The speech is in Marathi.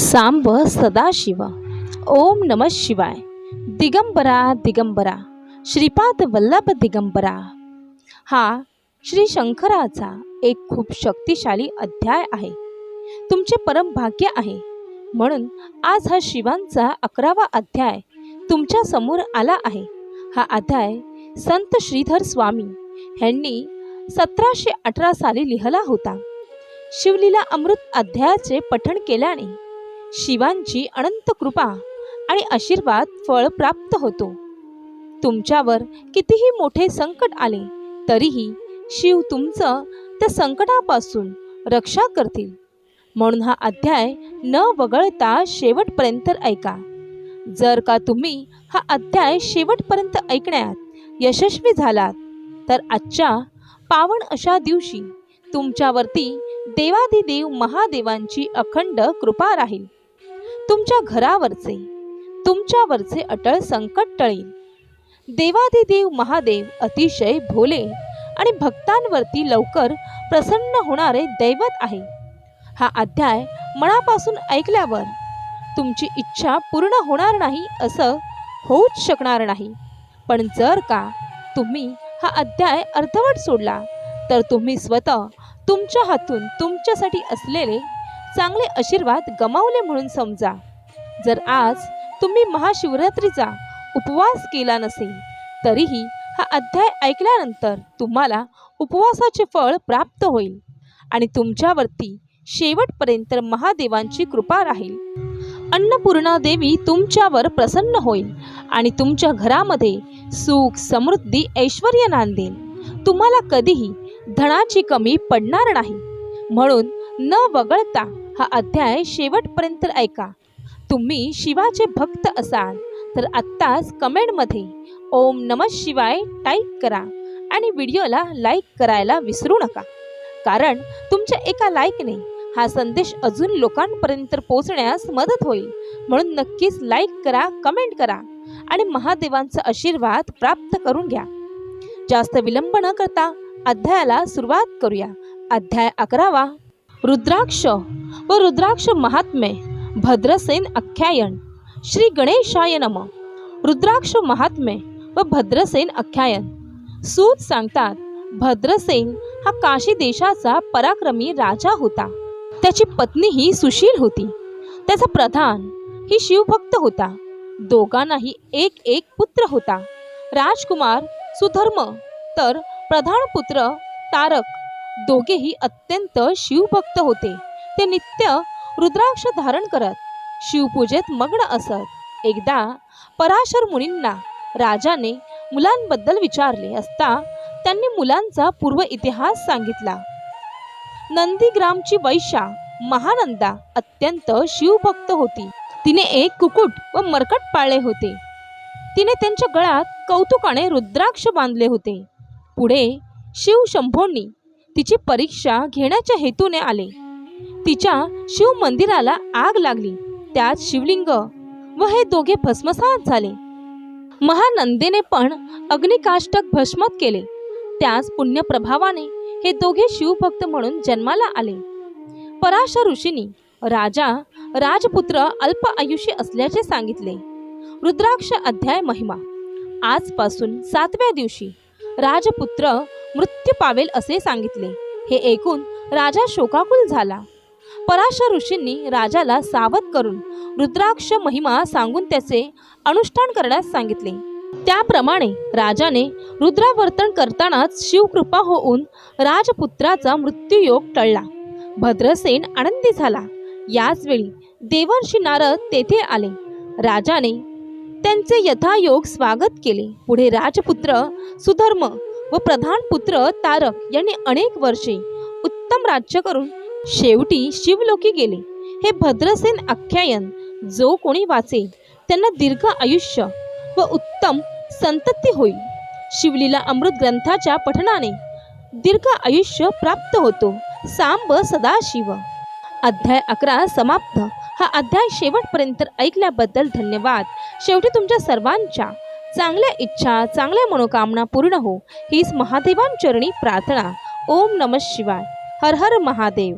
सांब सदाशिव। ओम नम शिवाय। दिगंबरा दिगंबरा। श्रीपाद वल्लभ दिगंबरा। हा श्री शंकराचा एक खूप शक्तिशाली अध्याय आहे. तुमचे परम भाग्य आहे. म्हणून आज हा शिवांचा अकरावा अध्याय तुमच्यासमोर आला आहे. हा अध्याय संत श्रीधर स्वामी यांनी सतराशे अठरा साली लिहिला होता. शिवलीला अमृत अध्यायाचे पठण केल्याने शिवांची अनंत कृपा आणि आशीर्वाद फळ प्राप्त होतो. तुमच्यावर कितीही मोठे संकट आले तरीही शिव तुमचं त्या संकटापासून रक्षा करतील. म्हणून हा अध्याय न वगळता शेवटपर्यंत ऐका. जर का तुम्ही हा अध्याय शेवटपर्यंत ऐकण्यात यशस्वी झालात तर आजच्या पावन अशा दिवशी तुमच्यावरती देवादिदेव महादेवांची अखंड कृपा राहील. तुमच्या घरावरचे तुमच्यावरचे अटळ संकट टळेल देवादिदेव महादेव अतिशय भोले आणि भक्तांवरती लवकर प्रसन्न होणारे दैवत आहे. हा अध्याय मनापासून ऐकल्यावर तुमची इच्छा पूर्ण होणार नाही असं होऊच शकणार नाही. पण जर का तुम्ही हा अध्याय अर्धवट सोडला तर तुम्ही स्वतः तुमच्या हातून तुमच्यासाठी असलेले चांगले आशीर्वाद गमावले म्हणून समजा. जर आज तुम्ही महाशिवरात्रीचा उपवास केला नसेल तरीही हा अध्याय ऐकल्यानंतर तुम्हाला उपवासाचे फळ प्राप्त होईल आणि तुमच्यावरती शेवटपर्यंत महादेवांची कृपा राहील. अन्नपूर्णा देवी तुमच्यावर प्रसन्न होईल आणि तुमच्या घरामध्ये सुख समृद्धी ऐश्वर नांदेल. तुम्हाला कधीही धनाची कमी पडणार नाही. म्हणून न वगळता हा अध्याय शेवटपर्यंत ऐका. तुम्ही शिवाचे भक्त असाल तर आत्ताच कमेंटमध्ये ओम नम शिवाय टाईप करा आणि व्हिडिओला लाईक करायला विसरू नका. कारण तुमच्या एका लाईकने हा संदेश अजून लोकांपर्यंत पोहोचण्यास मदत होईल. म्हणून नक्कीच लाईक करा कमेंट करा आणि महादेवांचा आशीर्वाद प्राप्त करून घ्या. जास्त विलंब न करता अध्यायाला सुरुवात करूया. अध्याय अकरावा. रुद्राक्ष व रुद्राक्ष महात्मे भद्रसेन आख्यायन श्री गणेशाय नम. रुद्राक्ष महात्मे व भद्रसेन आख्यायन. सूत सांगतात भद्रसेन हा काशी देशाचा पराक्रमी राजा होता. त्याची पत्नी ही सुशील होती. त्याचा प्रधान ही शिवभक्त होता. दोघांनाही एक एक पुत्र होता. राजकुमार सुधर्म तर प्रधान पुत्र तारक दोघेही अत्यंत शिवभक्त होते. ते नित्य रुद्राक्ष धारण करत शिवपूजेत मग्न असत. एकदा पराशर मुनींना राजाने मुलांबद्दल विचारले असता त्यांनी मुलांचा पूर्व इतिहास सांगितला. नंदीग्रामची वैशा महानंदा अत्यंत शिवभक्त होती. तिने एक कुकुट व मरकट पाळले होते. तिने त्यांच्या गळ्यात कौतुकाने रुद्राक्ष बांधले होते. पुढे शिव शंभोंनी तिची परीक्षा घेण्याच्या हेतूने आले. तिच्या शिव मंदिराला आग लागली. त्यात शिवलिंग व हे दोघे भस्मसात झाले. महानंदेने पण अग्निकाष्टक भस्मत केले. त्याच पुण्यप्रभावाने हे दोघे शिवभक्त म्हणून जन्माला आले. पराशर ऋषींनी राजा राजपुत्र अल्प आयुष्य असल्याचे सांगितले. रुद्राक्ष अध्याय महिमा. आजपासून सातव्या दिवशी राजपुत्र मृत्यू पावेल असे सांगितले. हे ऐकून राजा शोकाकुल झाला. पराशर ऋषींनी राजाला सावध करून रुद्राक्ष महिमा सांगून त्याचे अनुष्ठान करण्यास सांगितले. त्याप्रमाणे राजाने रुद्रावर्तन करतानाच शिवकृपा होऊन राजपुत्राचा मृत्यूयोग टळला. भद्रसेन आनंदी झाला. याच वेळी देवर्षी नारद तेथे आले. राजाने त्यांचे यथायोग स्वागत केले. पुढे राजपुत्र सुधर्म व प्रधान पुत्र तारक यांनी अनेक वर्षे उत्तम राज्य करून शेवटी शिवलोकी गेले. हे भद्रसेन आख्यायन जो कोणी वाचेल त्यांना दीर्घ आयुष्य व उत्तम संतती होईल शिवलीला अमृत ग्रंथाच्या पठणाने दीर्घ आयुष्य प्राप्त होतो. सांब सदाशिव. अध्याय अकरा समाप्त. हा अध्याय शेवटपर्यंत ऐकल्याबद्दल धन्यवाद. शेवटी तुमच्या सर्वांच्या चांगल्या इच्छा चांगल्या मनोकामना पूर्ण हो. हीच महादेवांचरणी प्रार्थना. ओम नम शिवाय. हर हर महादेव.